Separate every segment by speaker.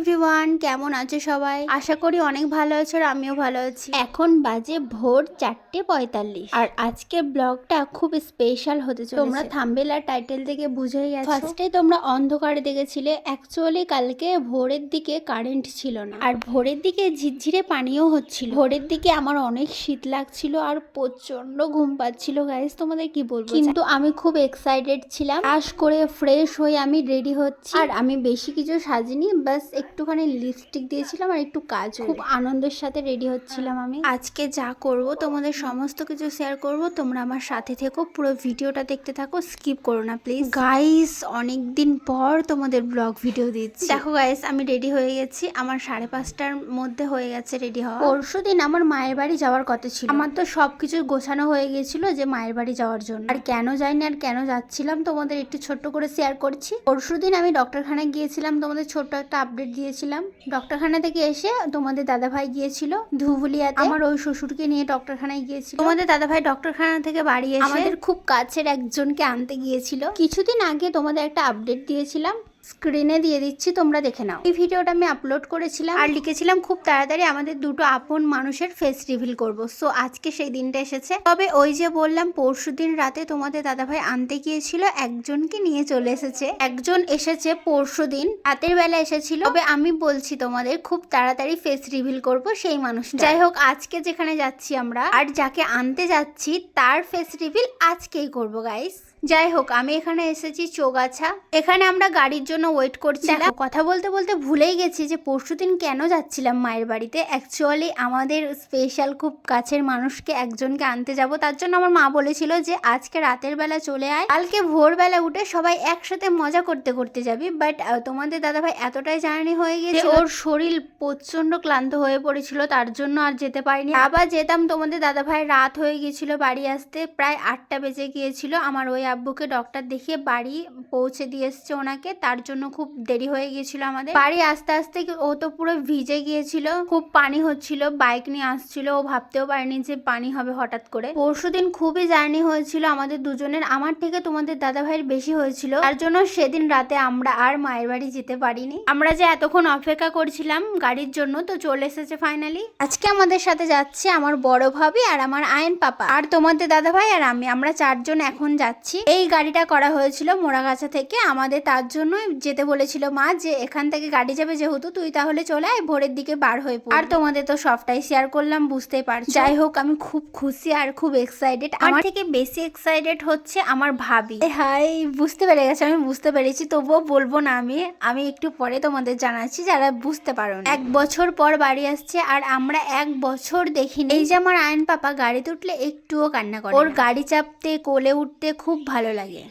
Speaker 1: Everyone কেমন আছো সবাই? আশা করি অনেক ভালো আছো আর আমিও ভালো আছি। এখন বাজে ভোর চারটে পঁয়তাল্লিশ। আর আজকের ব্লগটা খুব স্পেশাল হতে চলেছে। তোমরা থাম্বেল আর টাইটেল থেকে বুঝেই গেছো। ফার্স্টে তোমরা অন্ধকারে দেখেছিলে। অ্যাকচুয়ালি কালকে ভোরের দিকে কারেন্ট ছিল না। আর ভোরের দিকে ঝিরঝিরে পানিও হচ্ছিল। ভোরের দিকে আমার অনেক শীত লাগছিল আর প্রচণ্ড ঘুম পাচ্ছিল গাইস তোমাদের কি বলব? কিন্তু আমি খুব এক্সাইটেড ছিলাম। আশ করে ফ্রেশ হয়ে আমি রেডি হচ্ছি। আর আমি বেশি কিছু সাজিনি বাস একটুখানি লিপস্টিক দিয়েছিলাম আর একটু কাজ খুব আনন্দের সাথে রেডি হচ্ছিলাম আমি। আজকে যা করব তোমাদের সমস্ত কিছু শেয়ার করব। তোমরা আমার সাথে থেকো পুরো ভিডিওটা দেখতে থাকো স্কিপ করো না প্লিজ গাইস অনেক দিন পর তোমাদের ব্লগ ভিডিও দিচ্ছি। দেখো গাইস আমি রেডি হয়ে গেছি। আমার সাড়ে পাঁচটার মধ্যে হয়ে গেছে রেডি হওয়া। পরশু দিন আমার মায়ের বাড়ি যাওয়ার কথা ছিল। আমার তো সব সবকিছু গোছানো হয়ে গিয়েছিল যে মায়ের বাড়ি যাওয়ার জন্য। আর কেন যাইনি আর কেন যাচ্ছিলাম তোমাদের একটু ছোট্ট করে শেয়ার করছি। পরশু দিন আমি ডক্টরখানায় গিয়েছিলাম তোমাদের ছোট্ট একটা আপডেট দিয়েছিলাম ডক্টরখানা থেকে এসে তোমাদের দাদা ভাই গিয়েছিল ধুবুলিয়া আমার ওই শ্বশুরকে নিয়ে ডক্টরখানায় গিয়েছিল। তোমাদের দাদা ভাই ডক্টরখানা থেকে বাড়ি এসে আমাদের খুব কাছের একজনকে আনতে গিয়েছিল। কিছুদিন আগে তোমাদের একটা আপডেট দিয়েছিলাম। স্ক্রিনে দিয়ে দিচ্ছি, তোমরা দেখে নাও। এই ভিডিওটা আমি আপলোড করেছিলাম আর লিখেছিলাম খুব তাড়াতাড়ি আমাদের দুটো আপন মানুষের ফেস রিভিল করব। সো আজকে সেই দিনটা এসেছে। তবে ওই যে বললাম পরশু দিন রাতে তোমাদের দাদাভাই আনতে গিয়েছিল, একজনকে নিয়ে চলে এসেছে। একজন এসেছে পরশু দিন রাতের বেলা এসেছিল। তবে আমি বলছি তোমাদের, খুব তাড়াতাড়ি ফেস রিভিল করব সেই মানুষ যাই হোক, আজকে যেখানে যাচ্ছি আমরা, আর যাকে আনতে যাচ্ছি, তার ফেস রিভিল আজকেই করব গাইস যাই হোক আমি এখানে এসেছি চৌগাছা। এখানে আমরা গাড়ির জন্য ওয়েট করছিলাম। কথা বলতে বলতে ভুলেই গেছি যে পরশুদিন কেন যাচ্ছিলাম মায়ের বাড়িতে। অ্যাকচুয়ালি আমাদের স্পেশাল খুব কাছের মানুষকে একজনকে আনতে যাব। তার জন্য আমার মা বলেছিল যে আজকে রাতের বেলা চলে আয়। কালকে ভোরবেলা উঠে সবাই একসাথে মজা করতে করতে যাবি। বাট তোমাদের দাদাভাই এতটাই জার্নি হয়ে গেছে। ওর শরীর প্রচণ্ড ক্লান্ত হয়ে পড়েছিল তার জন্য আর যেতে পারিনি। আবার যেতাম তোমাদের দাদাভাই রাত হয়ে গিয়েছিল বাড়ি আসতে। প্রায় আটটা বেজে গিয়েছিল। আমার ওই আব্বুকে ডক্টর দেখিয়ে বাড়ি পৌঁছে দিয়ে এসছে ওনাকে। তার জন্য খুব দেরি হয়ে গিয়েছিল আমাদের। বাড়ি আস্তে আস্তে ও তো পুরো ভিজে গিয়েছিল। খুব পানি হচ্ছিল বাইক নিয়ে আসছিল। ও ভাবতেও পারেনি যে পানি হবে হঠাৎ করে। পরশু দিন খুবই জার্নি হয়েছিল আমাদের দুজনের। আমার থেকে তোমাদের দাদা ভাইয়ের বেশি হয়েছিল। তার জন্য সেদিন রাতে আমরা আর মায়ের বাড়ি যেতে পারিনি। আমরা যে এতক্ষণ অপেক্ষা করছিলাম গাড়ির জন্য, তো চলে এসেছে ফাইনালি আজকে আমাদের সাথে যাচ্ছে আমার বড় ভাবি আর আমার আয়ন পাপা। আর তোমাদের দাদা ভাই আর আমি, আমরা চারজন এখন যাচ্ছি। এই গাড়িটা করা হয়েছিল মোড়াগাছা থেকে। আমাদের তার জন্য যেতে বলেছিল মা যে এখান থেকে গাড়ি যাবে যেহেতু তুই তাহলে চলে আয় ভোরের দিকে বার হয়ে পড় আর তোমাদের তো সবটাই শেয়ার করলাম বুঝতেই পারছ। যাই হোক আমি খুব খুশি আর খুব এক্সাইটেড আমার থেকে বেশি এক্সাইটেড হচ্ছে আমার ভাবি। হাই বুঝতে পেরে গেছে আমি বুঝতে পেরেছি তবুও বলব না আমি। আমি একটু পরে তোমাদের জানাচ্ছি যারা বুঝতে পারো না। এক বছর পর বাড়ি আসছে আর আমরা এক বছর দেখিনি। এই যে আমার আয়ন পাপা গাড়িতে উঠলে একটুও কান্না করে ওর গাড়ি চাপতে কোলে উঠতে খুব ভালো লাগে।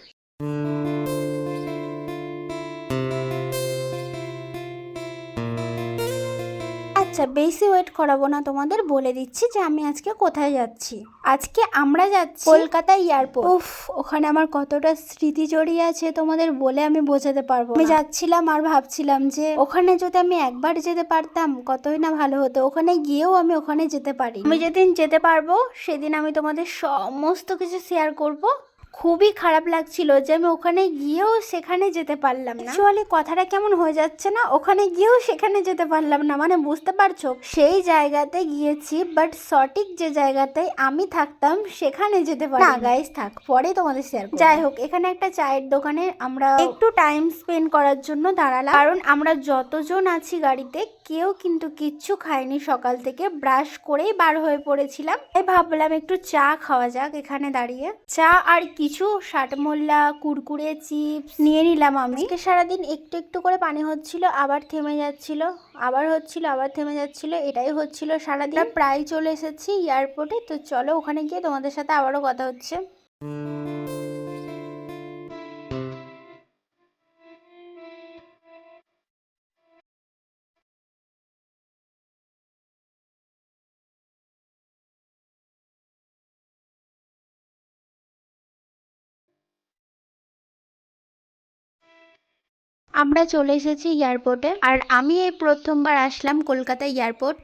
Speaker 1: আচ্ছা বেশি ওয়েট করাবো না তোমাদের বলে দিচ্ছি যে আমি আজকে কোথায় যাচ্ছি। আজকে আমরা যাচ্ছি কলকাতা এয়ারপোর্ট উফ ওখানে আমার কতটা স্মৃতি জড়িয়ে আছে তোমাদের বলে আমি বোঝাতে পারব আমি যাচ্ছিলাম আর ভাবছিলাম যে ওখানে যদি আমি একবার যেতে পারতাম কতই না ভালো হতো। ওখানে গিয়েও আমি ওখানে যেতে পারি আমি যেদিন যেতে পারব সেদিন আমি তোমাদের সমস্ত কিছু শেয়ার করব। খুবই খারাপ লাগছিল যে আমি ওখানে গিয়েও সেখানে যেতে পারলাম না। অ্যাকচুয়ালি কথাটা কেমন হয়ে যাচ্ছে না? ওখানে গিয়েও সেখানে যেতে পারলাম না। মানে বুঝতে পারছ? সেই জায়গাতে গিয়েছি বাট সঠিক যে জায়গাতে আমি থাকতাম সেখানে যেতে পারি না গাইস থাক পরে তোমাদের শেয়ার যাই হোক এখানে একটা চায়ের দোকানে আমরা একটু টাইম স্পেন্ড করার জন্য দাঁড়ালাম। কারণ আমরা যতজন আছি গাড়িতে কেউ কিন্তু কিচ্ছু খায়নি সকাল থেকে। ব্রাশ করেই বার হয়ে পড়েছিলাম। তাই ভাবলাম একটু চা খাওয়া যাক এখানে দাঁড়িয়ে। চা আর কিছু শাটমোল্লা কুরকুরে চিপস নিয়ে নিলাম আমি। সারাদিন একটু একটু করে পানি হচ্ছিল আবার থেমে যাচ্ছিল আবার হচ্ছিল আবার থেমে যাচ্ছিল এটাই হচ্ছিল সারাদিন। প্রায় চলে এসেছি এয়ারপোর্টে তো চলো ওখানে গিয়ে তোমাদের সাথে আবারও কথা হচ্ছে। আমরা চলে এসেছি এয়ারপোর্টে। আর আমি এই প্রথমবার আসলাম কলকাতা এয়ারপোর্ট।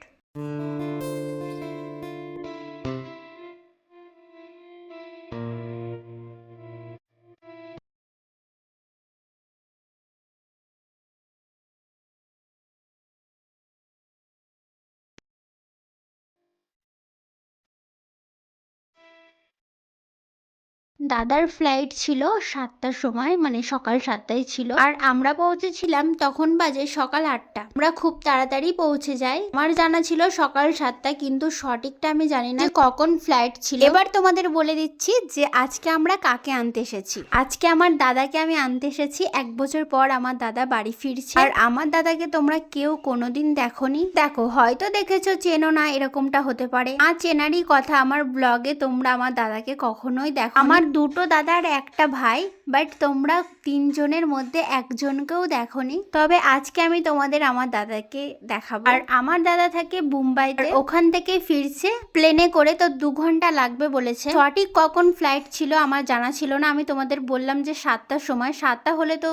Speaker 1: দাদার ফ্লাইট ছিল সাতটার সময় মানে সকাল সাতটায় ছিল। আর আমরা পৌঁছেছিলাম তখন বাজে সকাল আটটা। আমরা খুব তাড়াতাড়ি পৌঁছে যাই। আমার জানা ছিল সকাল সাতটা, কিন্তু সঠিকটা আমি জানি না কখন ফ্লাইট ছিল। এবার তোমাদের বলে দিচ্ছি যে আজকে আমরা কাকে আনতে এসেছি। আজকে আমার দাদাকে আমি আনতে এসেছি। এক বছর পর আমার দাদা বাড়ি ফিরছে। আর আমার দাদাকে তোমরা কেউ কোনোদিন দেখোনি। দেখো, হয়তো দেখেছ, চেনো না, এরকমটা হতে পারে। আর চেনারই কথা, আমার ব্লগে তোমরা আমার দাদাকে কখনোই দেখো আমার দুটো দাদার একটা ভাই। বাট তোমরা তিনজনের মধ্যে একজনকেও দেখোনি। তবে আজকে আমি তোমাদের আমার দাদাকে দেখাবো। আর আমার দাদা থাকে মুম্বাইতে। ওখান থেকে ফিরছে। প্লেনে করে তো দু ঘণ্টা লাগবে বলেছে। সঠিক কখন ফ্লাইট ছিল আমার জানা ছিল না। আমি তোমাদের বললাম যে সাতটার সময়। সাতটা হলে তো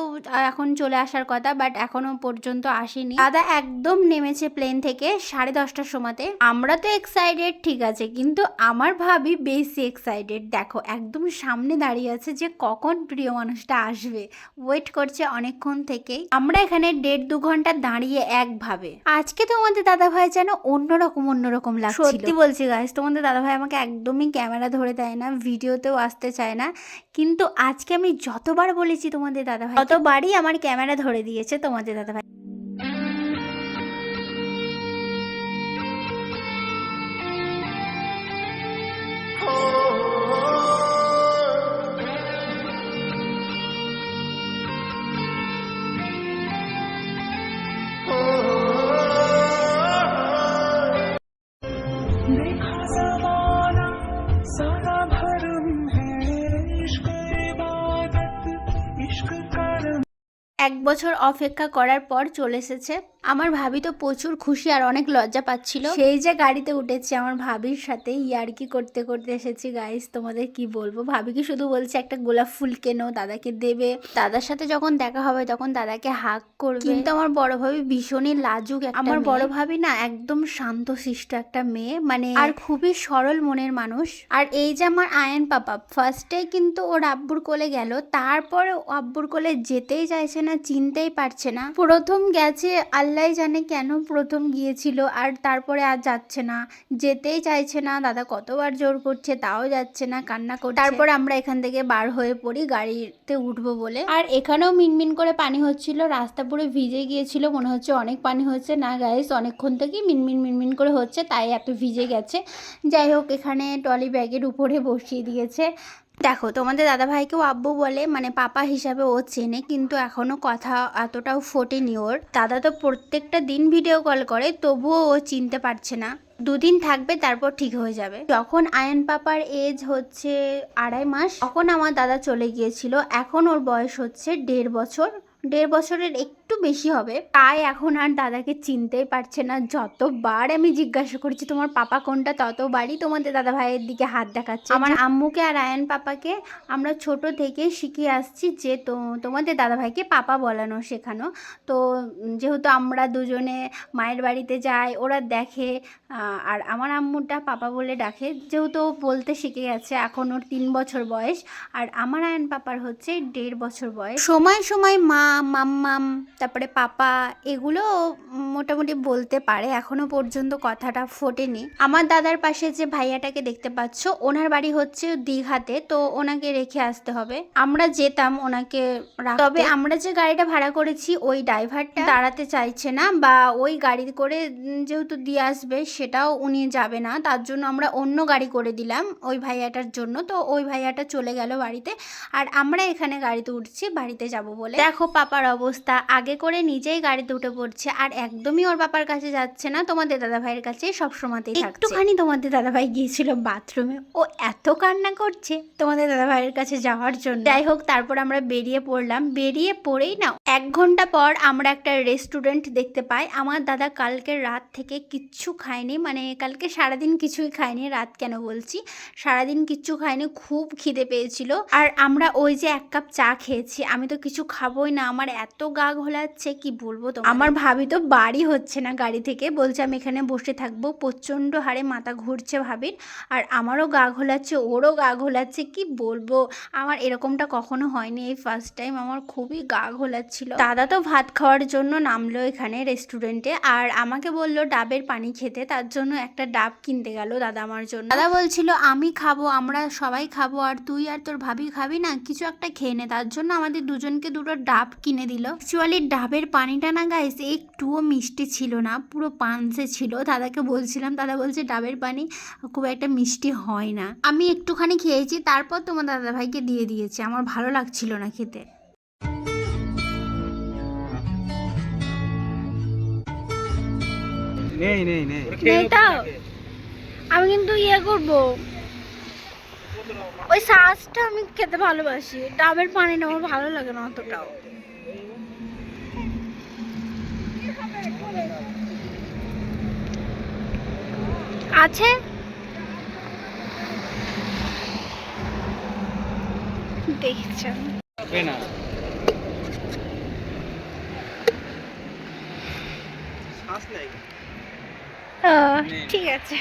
Speaker 1: এখন চলে আসার কথা বাট এখনও পর্যন্ত আসেনি। দাদা একদম নেমেছে প্লেন থেকে সাড়ে দশটার সময়তে। আমরা তো এক্সাইটেড ঠিক আছে। কিন্তু আমার ভাবি বেশি এক্সাইটেড দেখো, একদম সামনে দাঁড়িয়ে আছে যে কখন প্রিয় মানুষটা আসবে। ওয়েট করছে অনেকক্ষণ থেকেই আমরা এখানে দেড় দু ঘণ্টা দাঁড়িয়ে একভাবে। আজকে তোমাদের দাদা ভাই যেন অন্যরকম অন্যরকম লাগছে সত্যি বলছি গাইস তোমাদের দাদা ভাই আমাকে একদমই ক্যামেরা ধরে দেয় না, ভিডিওতেও আসতে চায় না। কিন্তু আজকে আমি যতবার বলেছি তোমাদের দাদা ভাই ততবারই আমার ক্যামেরা ধরে দিয়েছে তোমাদের দাদা বছর অপেক্ষা করার পর চলে এসেছে আমার ভাবি তো প্রচুর খুশি আর অনেক লজ্জা পাচ্ছিল। সেই যে গাড়িতে উঠেছি আমার ভাবির সাথে ইয়ার্কি করতে করতে এসেছি। গাইস তোমাদের কি বলব? ভাবিকে শুধু বলছে একটা গোলাপ ফুল কেনো দাদাকে দেবে। দাদার সাথে যখন দেখা হবে তখন দাদাকে হাক করবে। কিন্তু আমার বড় ভাবি ভীষণই লাজুক আমার বড় ভাবি না একদম শান্ত শিষ্ট একটা মেয়ে। মানে আর খুবই সরল মনের মানুষ। আর এই যে আমার আয়ন পাপা ফার্স্টে কিন্তু ওর আব্বুর কোলে গেল। তারপরে ও আব্বুর কোলে যেতেই চাইছে না চিনতেই পারছে না। প্রথম গেছে আল্লাহ জানে কেন প্রথম গিয়েছিল আর তারপরে আর যাচ্ছে না। যেতেই চাইছে না, দাদা কতবার জোর করছে তাও যাচ্ছে না, কান্না করছে। তারপর আমরা এখান থেকে বার হয়ে পড়ি, গাড়িতে উঠবো বলে। আর এখানেও মিনমিন করে পানি হচ্ছিল, রাস্তা পুরো ভিজে গিয়েছিল, মনে হচ্ছে অনেক পানি হচ্ছে। না গাইস অনেকক্ষণ থেকেই মিনমিন মিনমিন করে হচ্ছে, তাই এত ভিজে গেছে। যাই হোক, এখানে টলি ব্যাগের উপরে বসিয়ে দিয়েছে। দেখো, তোমাদের দাদাভাইকেও আব্বু বলে মানে পাপা হিসাবে ও চেনে, কিন্তু এখনও কথা এতটাও ফোটেনি ওর। দাদা তো প্রত্যেকটা দিন ভিডিও কল করে, তবুও ও চিনতে পারছে না। দুদিন থাকবে, তারপর ঠিক হয়ে যাবে। যখন আয়ন পাপার এজ হচ্ছে আড়াই মাস, তখন আমার দাদা চলে গিয়েছিল। এখন ওর বয়স হচ্ছে দেড় বছর। দেড় বছরের একটু বেশি হবে। তাই এখন আর দাদাকে চিনতেই পারছে না। যতবার আমি জিজ্ঞাসা করছি তোমার পাপা কোনটা? ততবারই তোমাদের দাদা ভাইয়ের দিকে হাত দেখাচ্ছে। আমার আম্মুকে আর আয়ন পাপাকে আমরা ছোট থেকে শিখে আসছি যে তো তোমাদের দাদা ভাইকে পাপা বলানো শেখানো। তো যেহেতু আমরা দুজনে মায়ের বাড়িতে যাই ওরা দেখে আর আমার আম্মুটা পাপা বলে ডাকে। যেহেতু বলতে শিখে গেছে এখন ওর তিন বছর বয়স। আর আমার আয়ন পাপার হচ্ছে দেড় বছর বয়স। সময় সময় মা মাম্মাম তারপরে পাপা এগুলো মোটামুটি বলতে পারে। এখনও পর্যন্ত কথাটা ফোটেনি। আমার দাদার পাশে যে ভাইয়াটাকে দেখতে পাচ্ছ, ওনার বাড়ি হচ্ছে দীঘাতে, তো ওনাকে রেখে আসতে হবে। আমরা যেতাম ওনাকে। তবে আমরা যে গাড়িটা ভাড়া করেছি, ওই ড্রাইভারটা দাঁড়াতে চাইছে না বা ওই গাড়ি করে যেহেতু দিয়ে আসবে, সেটাও উনি যাবে না। তার জন্য আমরা অন্য গাড়ি করে দিলাম ওই ভাইয়াটার জন্য। তো ওই ভাইয়াটা চলে গেল বাড়িতে। আর আমরা এখানে গাড়িতে উঠছি, বাড়িতে যাব বলে। দেখো পাপার অবস্থা। আগে করে নিজেই গাড়িতে উঠে পড়ছে আর একদমই ওর পাপার কাছে যাচ্ছে না তোমাদের দাদা ভাইয়ের কাছে সব সময়তেই একটুখানি তোমাদের দাদা ভাই গিয়েছিল বাথরুমে ও এত কান্না করছে তোমাদের দাদা ভাইয়ের কাছে যাওয়ার জন্য। যাই হোক তারপর আমরা বেরিয়ে পড়লাম। বেরিয়ে পড়েই না এক ঘণ্টা পর আমরা একটা রেস্টুরেন্ট দেখতে পাই। আমার দাদা কালকে রাত থেকে কিচ্ছু খায়নি মানে কালকে সারাদিন কিছুই খায়নি রাত কেন বলছি? সারাদিন কিচ্ছু খায়নি খুব খিদে পেয়েছিল। আর আমরা ওই যে এক কাপ চা খেয়েছি আমি তো কিছু খাবোই না আমার এত গা ঘোলা ঘোলাচ্ছে কি বলব তো আমার ভাবি তো বাড়ি হচ্ছে না গাড়ি থেকে। বলছে আমি এখানে বসে থাকব। প্রচণ্ড হারে মাথা ঘুরছে ভাবির। আর আমারও গা ঘোলাচ্ছে, ওরও গা ঘোলাচ্ছে, কি বলব? আমার এরকমটা কখনো হয়নি। এই ফার্স্ট টাইম আমার খুবই গা ঘোলাচ্ছিল। দাদা তো ভাত খাওয়ার জন্য নামলো এখানে রেস্টুরেন্টে আর আমাকে বলল ডাবের পানি খেতে। তার জন্য একটা ডাব কিনতে গেল দাদা আমার জন্য। দাদা বলছিল, আমি খাব, আমরা সবাই খাব। আর তুই আর তোর ভাবি খাবি না? কিছু একটা খেয়ে নে। তার জন্য আমাদের দুজনকে দুটো ডাব কিনে দিল। অ্যাকচুয়ালি ডাবের পানিটা না গাইস একটুও মিষ্টি ছিল না পুরো পানসে ছিল। দাদাকে বলছিলাম দাদা বলছে ডাবের পানি খুব একটা মিষ্টি হয় না। আমি একটুখানি খেয়েছি তারপর তোমার দাদা ভাইকে দিয়ে দিয়েছি আমার ভালো লাগছিল না খেতে।
Speaker 2: নেই নেই নেই।
Speaker 1: আমি কিন্তু ইয়ে করব। ওই শ্বাসটা আমি খেতে ভালোবাসি ডাবের পানিটা আমার ভালো লাগে না অতটাও। আছে? দেখছেন
Speaker 2: হবে না। শ্বাস নেই।
Speaker 1: ঠিক আছে।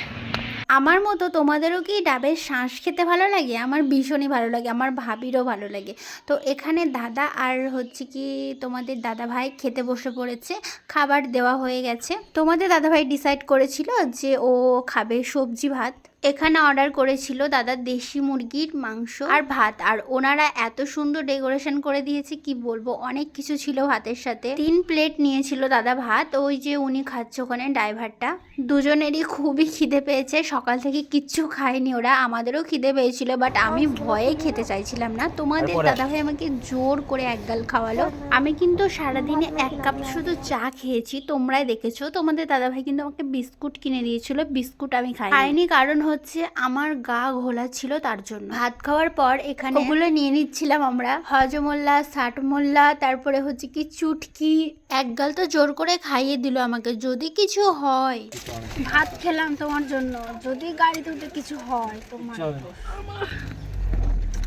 Speaker 1: আমার মতো তোমাদেরও কি ডাবের শাঁস খেতে ভালো লাগে? আমার ভীষণই ভালো লাগে, আমার ভাবিরও ভালো লাগে। তো এখানে দাদা আর হচ্ছে কি তোমাদের দাদা ভাই খেতে বসে পড়েছে, খাবার দেওয়া হয়ে গেছে। তোমাদের দাদা ভাই ডিসাইড করেছিল যে ও খাবে সবজি ভাত। এখানে অর্ডার করেছিল দাদা দেশি মুরগির মাংস আর ভাত। আর ওনারা এত সুন্দর ডেকোরেশন করে দিয়েছে কি বলব? অনেক কিছু ছিল ভাতের সাথে। তিন প্লেট নিয়েছিল দাদা ভাত। ওই যে উনি খাচ্ছে ওখানে ড্রাইভারটা দুজনেরই খুবই খিদে পেয়েছে। সকাল থেকে কিচ্ছু খায়নি ওরা। আমাদেরও খিদে পেয়েছিল বাট আমি ভয়ে খেতে চাইছিলাম না। তোমাদের দাদা ভাই আমাকে জোর করে এক গাল খাওয়ালো। আমি কিন্তু সারাদিনে এক কাপ শুধু চা খেয়েছি। তোমরাই দেখেছ। তোমাদের দাদা ভাই কিন্তু আমাকে বিস্কুট কিনে দিয়েছিল। বিস্কুট আমি খাই খাইনি কারণ হচ্ছে আমার গা ঘোলা ছিল তার জন্য। ভাত খাওয়ার পর এখানে ওগুলো নিয়ে নিচ্ছিলাম আমরা। হজমোল্লা ষাটমোল্লা তারপরে হচ্ছে কি চুটকি। এক গাল তো জোর করে খাইয়ে দিল আমাকে যদি কিছু হয়। ভাত খেলাম তোমার জন্য যদি গাড়িতে উঠে কিছু হয় তোমার কত কিছু ক্যারি করে নিয়েছে আমি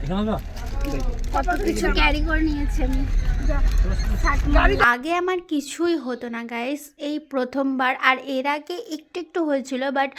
Speaker 1: আগে আমার কিছুই হতো না গাইস এই প্রথমবার। আর এর আগে একটু একটু হয়েছিল বাট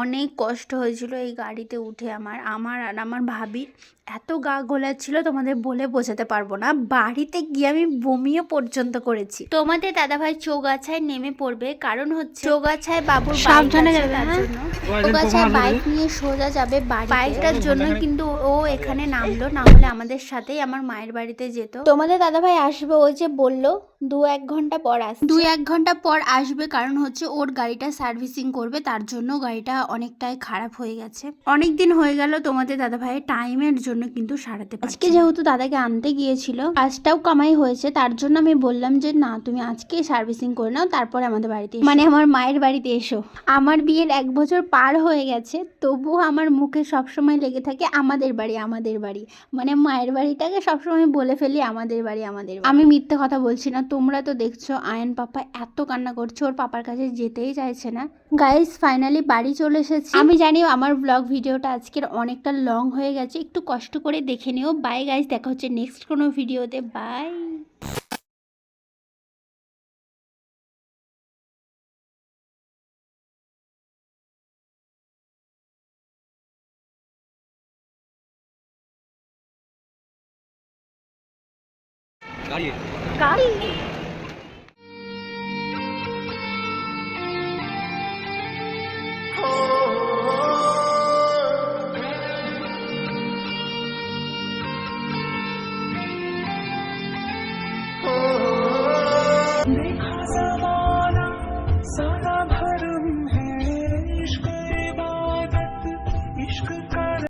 Speaker 1: অনেক কষ্ট হয়েছিল এই গাড়িতে উঠে আমার আমার আর আমার ভাবির। এত গা গোলা ছিল তোমাদের বলে বোঝাতে পারব না। বাড়িতে গিয়ে আমি বমিও পর্যন্ত করেছি। তোমাদের দাদাভাই চৌগাছায় নেমে পড়বে কারণ হচ্ছে চৌগাছায় বাবুর সাবধানে যাবে জন্য। চৌগাছায় বাইক নিয়ে সোজা যাবে বাড়ি বাইকটার জন্য কিন্তু ও এখানে নামলো না হলে আমাদের সাথেই আমার মায়ের বাড়িতে যেত। তোমাদের দাদাভাই আসবে ওই যে বলল দু এক ঘণ্টা পর আসবে দু এক ঘণ্টা পর আসবে কারণ হচ্ছে ওর গাড়িটা সার্ভিসিং করবে তার জন্য গাড়িটা অনেকটাই খারাপ হয়ে গেছে। অনেক দিন হয়ে গেল তোমাদের দাদাভাই টাইমের জন্য কিন্তু সারাতে আজকে যেহেতু দাদাকে আনতে গিয়েছিল কাজটাও কামাই হয়েছে তার জন্য আমি বললাম যে না তুমি আজকে সার্ভিসিং করে নাও তারপরে আমাদের বাড়িতে মানে আমার মায়ের বাড়িতে এসো। আমার বিয়ের এক বছর পার হয়ে গেছে তবুও আমার মুখে সবসময় লেগে থাকে আমাদের বাড়ি আমাদের বাড়ি। মানে মায়ের বাড়িটাকে সবসময় বলে ফেলি আমাদের বাড়ি আমাদের আমি মিথ্যে কথা বলছি না তোমরা তো দেখছ, আয়ন পাপা এত কান্না করছে, ওর পাপার কাছে যেতেই চাইছে না। গাইস ফাইনালি বাড়ি চলে এসেছি। আমি জানি আমার ব্লগ ভিডিওটা আজকের অনেকটা লং হয়ে গেছে, একটু কষ্ট করে দেখে নিও। বাই গাইস দেখা হচ্ছে নেক্সট কোনো ভিডিওতে বাই
Speaker 2: গাড়ি।
Speaker 1: গাড়ি?